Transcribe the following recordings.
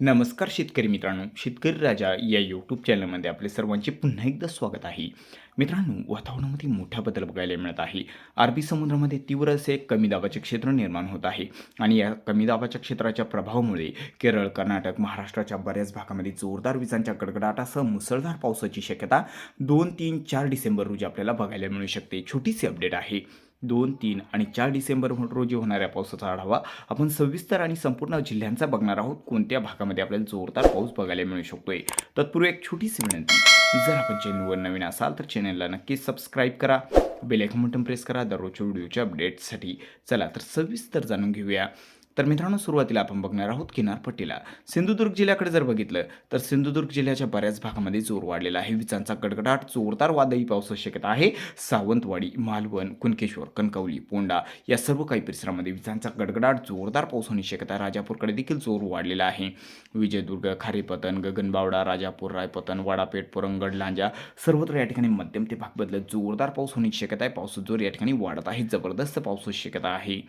नमस्कार शेतकरी मित्रांनो शेतकरी राजा या यूट्यूब चॅनलमध्ये आपले सर्वांचे पुन्हा एकदा स्वागत आहे. मित्रांनो वातावरणामध्ये मोठा बदल बघायला मिळत आहे. अरबी समुद्रामध्ये तीव्र असे कमी दाबाचे क्षेत्र निर्माण होत आहे आणि या कमी दाबाच्या क्षेत्राच्या प्रभावामुळे केरळ कर्नाटक महाराष्ट्राच्या बऱ्याच भागामध्ये जोरदार विजांच्या गडगडाटासह मुसळधार पावसाची शक्यता दोन तीन चार डिसेंबर रोजी आपल्याला बघायला मिळू शकते. छोटीशी अपडेट आहे. दोन तीन आणि चार डिसेंबर रोजी होणाऱ्या पावसाचा आढावा आपण सविस्तर आणि संपूर्ण जिल्ह्यांचा बघणार आहोत. कोणत्या भागामध्ये आपल्याला जोरदार पाऊस बघायला मिळू शकतोय? तत्पूर्वी एक छोटीशी विनंती. जर आपण चॅनलवर नवीन असाल तर चॅनलला नक्कीच सबस्क्राईब करा. बेल आयकॉन बटन प्रेस करा. दररोजच्या व्हिडिओच्या अपडेट्ससाठी चला तर सविस्तर जाणून घेऊया. तर मित्रांनो सुरुवातीला आपण बघणार आहोत किनारपट्टीला सिंधुदुर्ग जिल्ह्याकडे जर बघितलं तर सिंधुदुर्ग जिल्ह्याच्या बऱ्याच भागामध्ये जोर वाढलेला आहे. विजांचा गडगडाट जोरदार वादळी पावसाची शक्यता आहे. सावंतवाडी मालवण कुणकेश्वर कणकवली पोंडा या सर्व काही परिसरामध्ये विजांचा गडगडाट जोरदार पाऊस होण्याची शक्यता राजापूरकडे देखील जोर वाढलेला आहे. विजयदुर्ग खारेपतन गगनबावडा राजापूर रायपतन वाडापेठ पुरंगड लांजा सर्वत्र या ठिकाणी मध्यम ते भाग बदलत जोरदार पाऊस होण्याची शक्यता आहे. पाऊस जोर या ठिकाणी वाढत आहे. जबरदस्त पावसाची शक्यता आहे.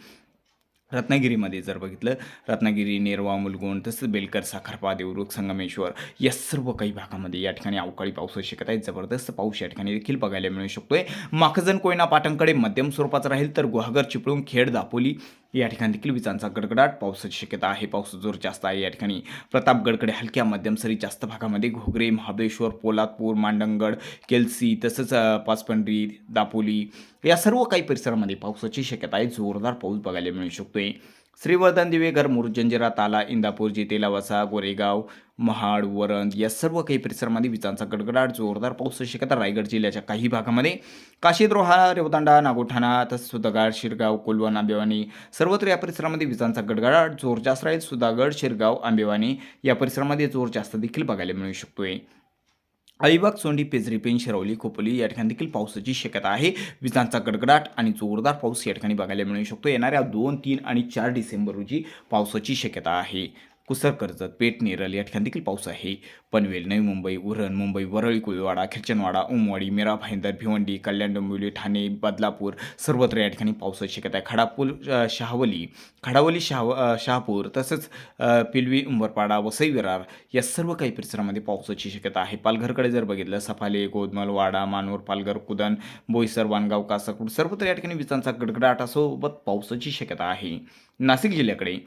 रत्नागिरीमध्ये जर बघितलं रत्नागिरी नेरवा मुलगुण तसंच बेलकर साखरपा देवरुख संगमेश्वर या सर्व काही भागामध्ये या ठिकाणी अवकाळी पाऊस शकत आहे. जबरदस्त पाऊस या ठिकाणी देखील बघायला मिळू शकतोय. माखजन कोयना पाटणकडे मध्यम स्वरूपाचा राहील तर गुहागर चिपळूण खेड दापोली या ठिकाणी देखील विजांचा गडगडाट. पावसाची शक्यता आहे. पाऊस जोर जास्त आहे. या ठिकाणी प्रतापगडकडे हलक्या मध्यम सरी जास्त भागामध्ये घोगरे महाबळेश्वर पोलादपूर मांडंगड केलसी तसंच अ, पाचपंडी दापोली या सर्व काही परिसरामध्ये पावसाची शक्यता आहे. जोरदार पाऊस बघायला मिळू शकतोय. श्रीवर्धन दिवेघर मुरुजंजिरा ताला इंदापूर जितेला वसा गोरेगाव महाड वरंद या सर्व काही परिसरामध्ये विजांचा गडगडाट जोरदार पाऊस शक्यता रायगड जिल्ह्याच्या काही भागामध्ये. काशीद्रोहा रेवदांडा नागोठाणा तसंच सुधागड शिरगाव कोलवण आंबेवानी सर्वत्र या परिसरामध्ये विजांचा गडगडाट जोर जास्त राहील सुधागड शिरगाव आंबेवानी या परिसरामध्ये जोर जास्त देखील बघायला मिळू शकतोय. अलिबाग सोंडी पेजरी पेन शिरवली खोपोली या ठिकाणी देखील पावसाची शक्यता आहे. विजांचा गडगडाट आणि जोरदार पाऊस या ठिकाणी बघायला मिळू शकतो. येणाऱ्या दोन तीन आणि चार डिसेंबर रोजी पावसाची शक्यता आहे. कुसर कर्जत पेठ नेरल या ठिकाणी देखील पाऊस आहे. पनवेल नवी मुंबई उरण मुंबई वरळी कुलवाडा खिरचनवाडा उमवाडी मेरा भाईंदर भिवंडी कल्याण डोंबिवली ठाणे बदलापूर सर्वत्र या ठिकाणी पावसाची शक्यता आहे. खडापूर शहावली खडावली शहाव शहापूर तसंच पिलवी उंबरपाडा वसई विरार या सर्व काही परिसरामध्ये पावसाची शक्यता आहे. पालघरकडे जर बघितलं सफाले गोदमल वाडा मानूर पालघर कुदन बोईसर वानगाव कासाकूड सर्वत्र या ठिकाणी विजांचा गडगडाटासोबत पावसाची शक्यता आहे. नाशिक जिल्ह्याकडे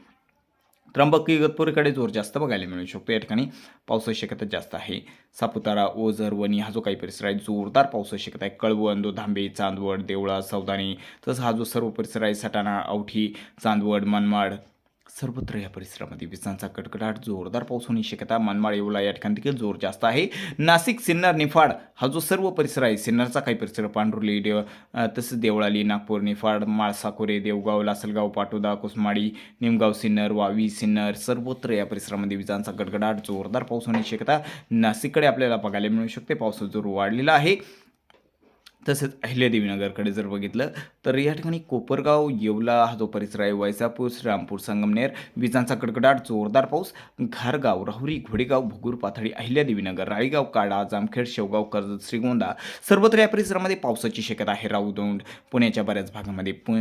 त्र्यंबकी इगतपुरीकडे जोर जास्त बघायला मिळू शकतो. या ठिकाणी पावसाची शक्यता जास्त आहे. सापुतारा ओझर वणी हा जो काही परिसर आहे जोरदार पावसाची शक्यता आहे. कळवण धांबे चांदवड देवळा सौदानी तसं हा जो सर्व परिसर आहे सटाणा औठी चांदवड मनमाड सर्वत्र या परिसरामध्ये विजांचा कडकडाट जोरदार पाऊस होण्याची शक्यता मनमाड येवला या ठिकाणी देखील जोर जास्त आहे. नाशिक सिन्नर निफाड हा जो सर्व परिसर आहे सिन्नरचा काही परिसर पांढरुली देव तसंच देवळाली नागपूर निफाड माळसाकोरे देवगाव लासलगाव पाटोदा कुसमाडी निमगाव सिन्नर वावी सिन्नर सर्वत्र या परिसरामध्ये विजांचा गडगडाट जोरदार पाऊस होण्याची शक्यता नाशिककडे आपल्याला बघायला मिळू शकते. पावसाचा जोर वाढलेला आहे. तसेच अहिल्यादेवीनगरकडे जर बघितलं तर या ठिकाणी कोपरगाव येवला हा जो परिसर आहे वैजापूर श्रीरामपूर संगमनेर विजांचा कडकडाट जोरदार पाऊस घारगाव राहुरी घोडेगाव भुगूर पाथडी अहिल्यादेवीनगर राळीगाव काडा जामखेड शेवगाव कर्जत श्रीगोंदा सर्वत्र या परिसरामध्ये पावसाची शक्यता आहे. राऊदोंड पुण्याच्या बऱ्याच भागामध्ये. पु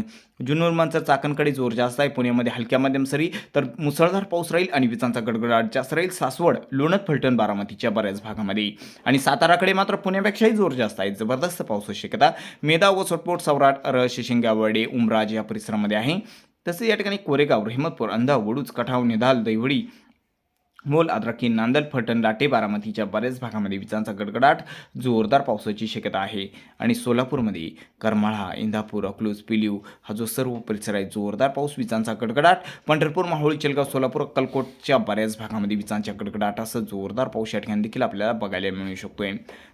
जुन्नर मांजर चाकणकडे जोर जास्त आहे. पुण्यामध्ये हलक्या मध्यम सरी तर मुसळधार पाऊस राहील आणि विजांचा गडगडाट जास्त राहील. सासवड लोणत फलटण बारामतीच्या बऱ्याच भागामध्ये. आणि साताराकडे मात्र पुण्यापेक्षाही जोर जास्त आहे. जबरदस्त पावसाची शक्यता. मेदा व सोटपोट सौराट अर शिशिंगावडे उमराज या परिसरामध्ये आहे. तसेच या ठिकाणी कोरेगाव रहमतपूर अंधा वडूज कठाव निधाल दैवडी मोल आद्राकी नांदल फलटण लाटे बारामतीच्या बऱ्याच भागामध्ये विजांचा गडगडाट जोरदार पावसाची शक्यता आहे. आणि सोलापूरमध्ये करमाळा इंदापूर अकलूज पिलीव हा जो सर्व परिसर आहे जोरदार पाऊस विजांचा गडगडाट. पंढरपूर माहुळी चेलगाव सोलापूर अक्कलकोटच्या बऱ्याच भागामध्ये विजांच्या गडगडाटासह जोरदार पाऊस या ठिकाणी देखील आपल्याला बघायला मिळू शकतोय.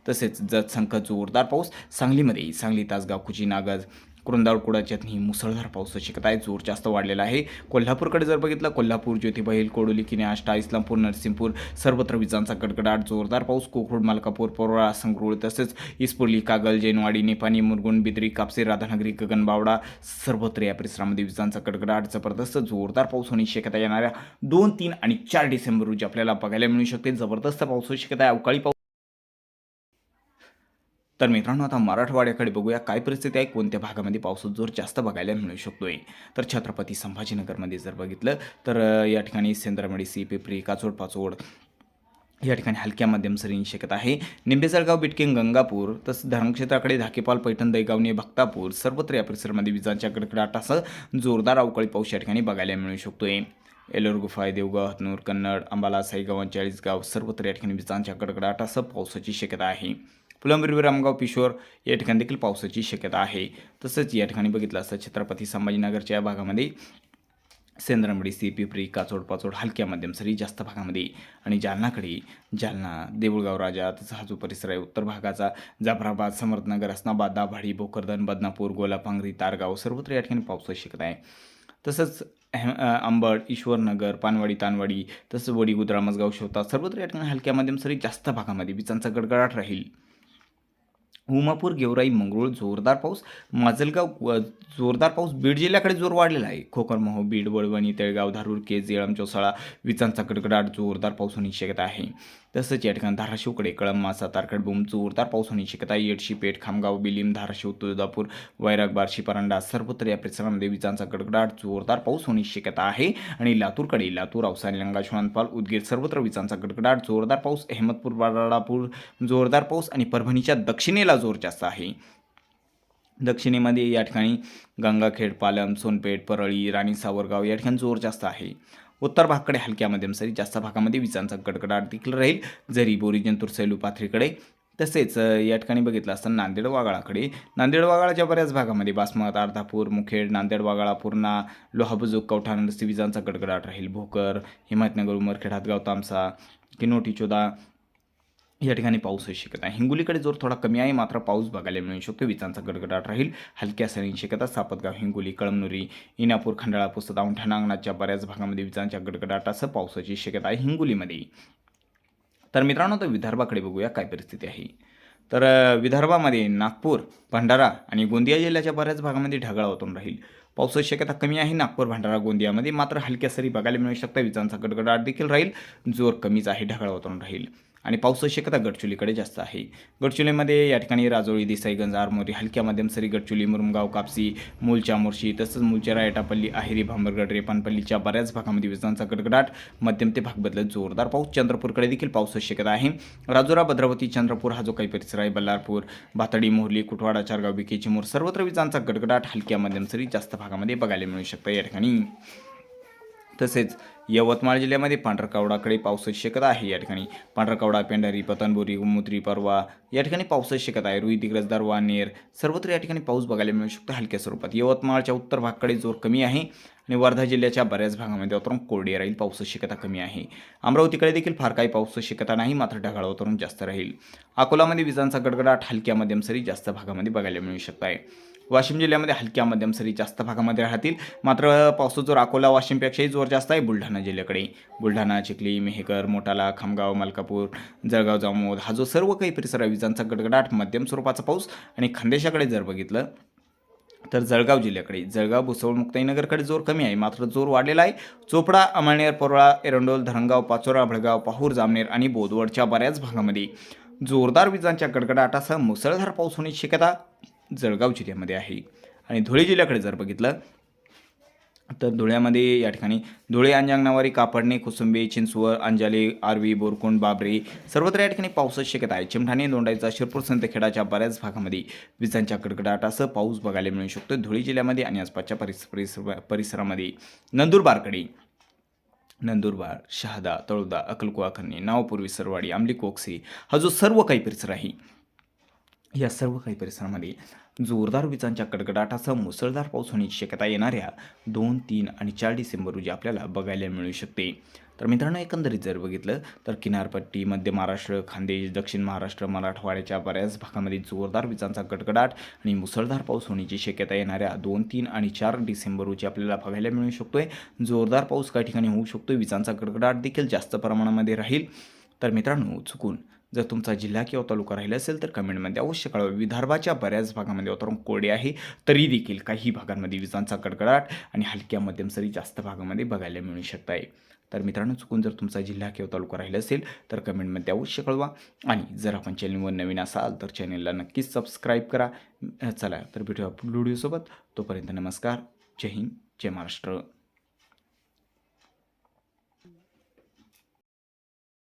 तसेच जत संख जोरदार पाऊस सांगलीमध्ये सांगली तासगाव कुची नागज कुरुंदाळ कुडाच्यातनी मुसळधार पावसाची शक्यता आहे. जोर जास्त वाढलेला आहे. कोल्हापूरकडे जर बघितलं कोल्हापूर ज्योतिबा कोडोली किने आष्टा इस्लामपूर नरसिंहपूर सर्वत्र विजांचा गडगडाट जोरदार पाऊस कोकरूड मालकापूर परोळा संगरुळ तसेच इस्पोली कागल जैनवाडी निपाणी मुरगुण बिद्री कापसे राधानगरी गगनबावडा सर्वत्र या परिसरामध्ये विजांचा गडगडाट जबरदस्त जोरदार पाऊस होण्याची शक्यता येणाऱ्या दोन तीन आणि चार डिसेंबर रोजी आपल्याला बघायला मिळू शकते. जबरदस्त पावसाची शक्यता आहे. अवकाळी पाऊस तर मित्रांनो आता मराठवाड्याकडे बघूया काय परिस्थिती आहे कोणत्या भागामध्ये पावसाचा जोर जास्त बघायला मिळू शकतोय. तर छत्रपती संभाजीनगरमध्ये जर बघितलं तर या ठिकाणी सेंद्रमडी सी पिपरी काचोड पाचोड या ठिकाणी हलक्या मध्यम सरींची शक्यता आहे. निंबेजळगाव बिटकिंग गंगापूर तसंच धरणक्षेत्राकडे धाकेपाल पैठण दैगावणे भक्तापूर सर्वत्र या परिसरामध्ये विजांच्या कडकडाटासह जोरदार अवकाळी पाऊस या ठिकाणी बघायला मिळू शकतोय. एलोर गुफाय देवगाव हतनूर कन्नड अंबाला साईगाव चाळीसगाव सर्वत्र या ठिकाणी विजांच्या कडकडाटासह पावसाची शक्यता आहे. फुलंब्री रामगाव पिशोर या ठिकाणी देखील पावसाची शक्यता आहे. तसंच या ठिकाणी बघितलं असतं छत्रपती संभाजीनगरच्या या भागामध्ये सेंद्रमडी सी पिपरी काचोड पाचोड हलक्या मध्यम सरी जास्त भागामध्ये आणि जालनाकडे जालना देऊळगाव राजा तसा हा जो परिसर आहे उत्तर भागाचा जाफराबाद समर्थनगर असनाबाद दाभाडी भोकरदन बदनापूर गोलापांगरी तारगाव सर्वत्र या ठिकाणी पावसाची शक्यता आहे. तसंच अंबड ईश्वरनगर पानवाडी तानवाडी तसंच वडी गुद्रा मसगाव शोता सर्वत्र या ठिकाणी हलक्या मध्यम सरी जास्त भागामध्ये विजांचा गडगडाट राहील. उमापूर गेवराई मंगरूळ जोरदार पाऊस माजलगाव जोरदार पाऊस बीड जिल्ह्याकडे जोर वाढलेला आहे. खोकरमोह बीड वळवणी तळगाव धारूर केज येळम चौसाळा विचांचा कडकडाट जोरदार पाऊस होण्याची शक्यता आहे. तसंच या ठिकाणी धाराशिवकडे कळम मासा तारखडभूम जोरदार पाऊस होण्याची शक्यता आहे. येडशी पेठ खामगाव बिलीम धाराशिव तुळजापूर वैराग बार्शी परांडा सर्वत्र या परिसरामध्ये विजांचा कडकडाट जोरदार पाऊस होण्याची शक्यता आहे. आणि लातूरकडे लातूर अवसानी लंगा उदगीर सर्वत्र विजांचा कडकडाट जोरदार पाऊस अहमदपूर बाराडापूर जोरदार पाऊस आणि परभणीच्या दक्षिणेला जोर जास्त आहे. दक्षिणेमध्ये या ठिकाणी गंगाखेड पालम सोनपेठ परळी राणी सावरगाव या ठिकाणी जोर जास्त आहे. उत्तर भागाकडे हलक्या मध्यम सरी जास्त भागामध्ये विजांचा गडगडाट देखील राहील. जरी बोरी जंतूर सैलू पाथरीकडे तसेच या ठिकाणी बघितलं असता नांदेड वागाळाकडे. नांदेड वागाळाच्या बऱ्याच भागामध्ये बासमत अर्धापूर मुखेड नांदेड वागाळा पूर्णा लोहाबुजुक कवठाण विजांचा गडगडाट राहील. भोकर हिमायतनगर उमरखेड हातगाव तामसा किनोटी चोदा या ठिकाणी पाऊसही होऊ शकत आहे हिंगोलीकडे जोर थोडा कमी आहे मात्र पाऊस बघायला मिळू शकतो. विजांचा गडगडाट राहील. हलक्या सरींची शक्यता सापतगाव हिंगोली कळमनुरी इनापूर खंडाळा पुस्तक औंढा अंगणाच्या बऱ्याच भागामध्ये विजांच्या गडगडाटासह पावसाची शक्यता आहे हिंगोलीमध्ये. तर मित्रांनो तर विदर्भाकडे बघूया काय परिस्थिती आहे. तर विदर्भामध्ये नागपूर भंडारा आणि गोंदिया जिल्ह्याच्या बऱ्याच भागामध्ये ढगाळ वातावरण राहील. पावसाची शक्यता कमी आहे नागपूर भंडारा गोंदियामध्ये मात्र हलक्या सरी बघायला मिळू शकता विजांचा गडगडाट देखील राहील. जोर कमीच आहे ढगाळ वातावरण राहील. आणि पावसाची शक्यता गडचुलीकडे जास्त आहे. गडचुलीमध्ये या ठिकाणी राजोळी देसाईगंज आरमोरी हलक्या मध्यम सरी गडचुली मुरुमगाव कापसी मूलच्या मोर्शी तसंच मूलच्या रायटापल्ली आहिरी भांबरगड रेपानपल्लीच्या बऱ्याच भागामध्ये विजांचा गडगडाट मध्यम ते भाग बदलत जोरदार पाऊस. चंद्रपूरकडे देखील पावसाची शक्यता आहे. राजुरा भद्रावती चंद्रपूर हा जो काही परिसर आहे बल्लारपूर भातडी मोहली कुटवाडा चारगाव विकेची मोर सर्वत्र विजांचा गडगडाट हलक्या मध्यम सरी जास्त भागामध्ये बघायला मिळू शकतं या ठिकाणी. तसेच यवतमाळ जिल्ह्यामध्ये पांढरकावडाकडे पावसाची शक्यता आहे. या ठिकाणी पांढरकावडा पेंढारी पतनबोरी गुमुत्री परवा या ठिकाणी पावसाची शक्यता आहे. रुई दिग्रज दरवा नेर सर्वत्र या ठिकाणी पाऊस बघायला मिळू शकतो. हलक्या स्वरूपात यवतमाळच्या उत्तर भागाकडे जोर कमी आहे आणि वर्धा जिल्ह्याच्या बऱ्याच भागामध्ये वातावरण कोरडे राहील पावसाची शक्यता कमी आहे. अमरावतीकडे देखील फार काही पावसाची शक्यता नाही मात्र ढगाळ वातावरण जास्त राहील. अकोलामध्ये विजांचा गडगडाट हलक्या मध्यम सरी जास्त भागामध्ये बघायला मिळू शकत आहे वाशिम जिल्ह्यामध्ये हलक्या मध्यम सरी जास्त भागामध्ये राहतील. मात्र पावसाचा जोर अकोला वाशिमपेक्षाही जोर जास्त आहे बुलढाणा जिल्ह्याकडे. बुलढाणा चिखली मेहकर मोटाला खामगाव मलकापूर जळगाव जामोद हा जो सर्व काही परिसर आहे विजांचा गडगडाट मध्यम स्वरूपाचा पाऊस आणि खानदेशाकडे जर बघितलं तर जळगाव जिल्ह्याकडे. जळगाव भुसवळ मुक्ताईनगरकडे जोर कमी आहे. मात्र जोर वाढलेला आहे. चोपडा अमळनेर परोळा एरंडोल धरणगाव पाचोरा भडगाव पाहूर जामनेर आणि बोदवडच्या बऱ्याच भागामध्ये जोरदार विजांच्या गडगडाटासह मुसळधार पाऊस होण्याची शक्यता जळगाव जिल्ह्यामध्ये आहे. आणि धुळे जिल्ह्याकडे जर बघितलं तर धुळ्यामध्ये या ठिकाणी धुळे अंजंगनावारी कापडणे कुसुंबे चिंचवड अंजाले आरवी बोरकुंड बाबरे सर्वत्र या ठिकाणी पावसाची शक्यता आहे. चिमठाणे दोंडाईचा शिरपूर संतखेडाच्या बऱ्याच भागामध्ये विजांच्या कडकडाटासह पाऊस बघायला मिळू शकतो. धुळे जिल्ह्यामध्ये आणि आसपासच्या परिस परिसर परिसरामध्ये नंदुरबारकडे नंदुरबार शहादा तळोदा अकलकुवा खन्ने नावपूर्वी सरवाडी आमली कोकसे हा जो सर्व काही परिसर आहे या सर्व काही परिसरामध्ये जोरदार विजांच्या कडकडाटासह मुसळधार पाऊस होण्याची शक्यता येणाऱ्या दोन तीन आणि चार डिसेंबर रोजी आपल्याला बघायला मिळू शकते. तर मित्रांनो एकंदरीत जर बघितलं तर किनारपट्टी मध्य महाराष्ट्र खानदेश दक्षिण महाराष्ट्र मराठवाड्याच्या बऱ्याच भागामध्ये जोरदार विजांचा गडगडाट आणि मुसळधार पाऊस होण्याची शक्यता येणाऱ्या दोन तीन आणि चार डिसेंबर रोजी आपल्याला बघायला मिळू शकतोय. जोरदार पाऊस काही ठिकाणी होऊ शकतो विजांचा गडगडाट देखील जास्त प्रमाणामध्ये राहील. तर मित्रांनो चुकून जर तुमचा जिल्हा किंवा तालुका राहिला असेल तर कमेंटमध्ये अवश्य कळवा. विदर्भाच्या बऱ्याच भागामध्ये वातावरण कोरडे आहे तरी देखील काही भागांमध्ये विजांचा कडकडाट आणि हलक्या मध्यम सरी जास्त भागामध्ये बघायला मिळू शकत आहे तर मित्रांनो चुकून जर तुमचा जिल्हा किंवा तालुका राहिला असेल तर कमेंटमध्ये अवश्य कळवा. आणि जर आपण चॅनलवर नवीन असाल तर चॅनलला नक्कीच सबस्क्राईब करा. चला तर भेटूया पुढील व्हिडिओसोबत. तोपर्यंत नमस्कार. जय हिंद जय महाराष्ट्र.